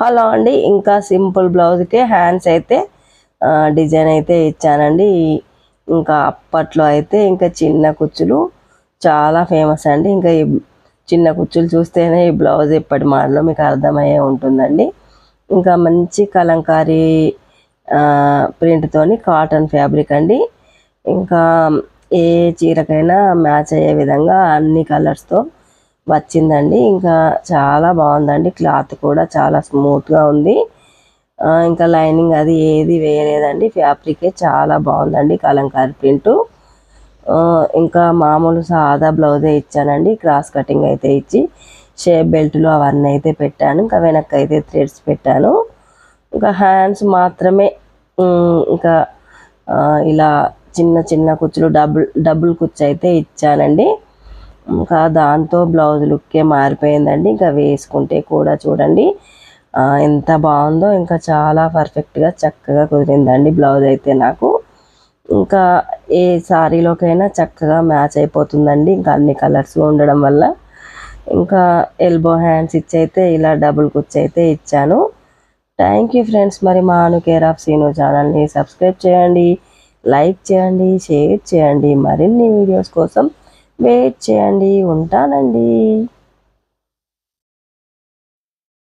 Hello అండి. ఇంకా simple బ్లౌజ్కే హ్యాండ్స్ అయితే డిజైన్ అయితే ఇచ్చానండి. ఇంకా అప్పట్లో అయితే ఇంకా చిన్న కుచ్చులు చాలా ఫేమస్ అండి. ఇంకా ఈ చిన్న కుచ్చులు చూస్తేనే ఈ బ్లౌజ్ ఎప్పటి మాటలో మీకు అర్థమయ్యే ఉంటుందండి. ఇంకా మంచి కలంకారీ ప్రింట్తోని కాటన్ ఫ్యాబ్రిక్ అండి. ఇంకా ఏ చీరకైనా మ్యాచ్ అయ్యే విధంగా అన్ని కలర్స్తో వచ్చిందండి. ఇంకా చాలా బాగుందండి. క్లాత్ కూడా చాలా స్మూత్గా ఉంది. ఇంకా లైనింగ్ అది ఏది వేయలేదండి. ఫ్యాబ్రికే చాలా బాగుందండి. కలంకారీ ప్రింటు. ఇంకా మామూలు సాదా బ్లౌజే ఇచ్చానండి. క్రాస్ కటింగ్ అయితే ఇచ్చి షేప్ బెల్ట్లు అవన్నీ అయితే పెట్టాను. ఇంకా వెనక్కి అయితే థ్రెడ్స్ పెట్టాను. ఇంకా హ్యాండ్స్ మాత్రమే ఇంకా ఇలా చిన్న చిన్న కుచ్చులు డబుల్ డబుల్ కుచ్చు అయితే ఇచ్చానండి. ఇంకా దాంతో బ్లౌజ్ లుక్కే మారిపోయిందండి. ఇంకా వేసుకుంటే కూడా చూడండి. ఎంత బాగుందో ఇంకా చాలా పర్ఫెక్ట్గా చక్కగా కుదిరిందండి బ్లౌజ్ అయితే నాకు. ఇంకా ఏ శారీలోకైనా చక్కగా మ్యాచ్ అయిపోతుందండి. ఇంకా అన్ని కలర్స్ ఉండడం వల్ల. ఇంకా ఎల్బో హ్యాండ్స్ ఇచ్చి అయితే ఇలా డబుల్ కుచ్చి అయితే ఇచ్చాను. థ్యాంక్ యూ ఫ్రెండ్స్ మరి మా అను కేర్ ఆఫ్ సీను ఛానల్ని సబ్స్క్రైబ్ చేయండి. లైక్ చేయండి షేర్ చేయండి. మరిన్ని వీడియోస్ కోసం వెయిట్ చేయండి ఉంటానండి.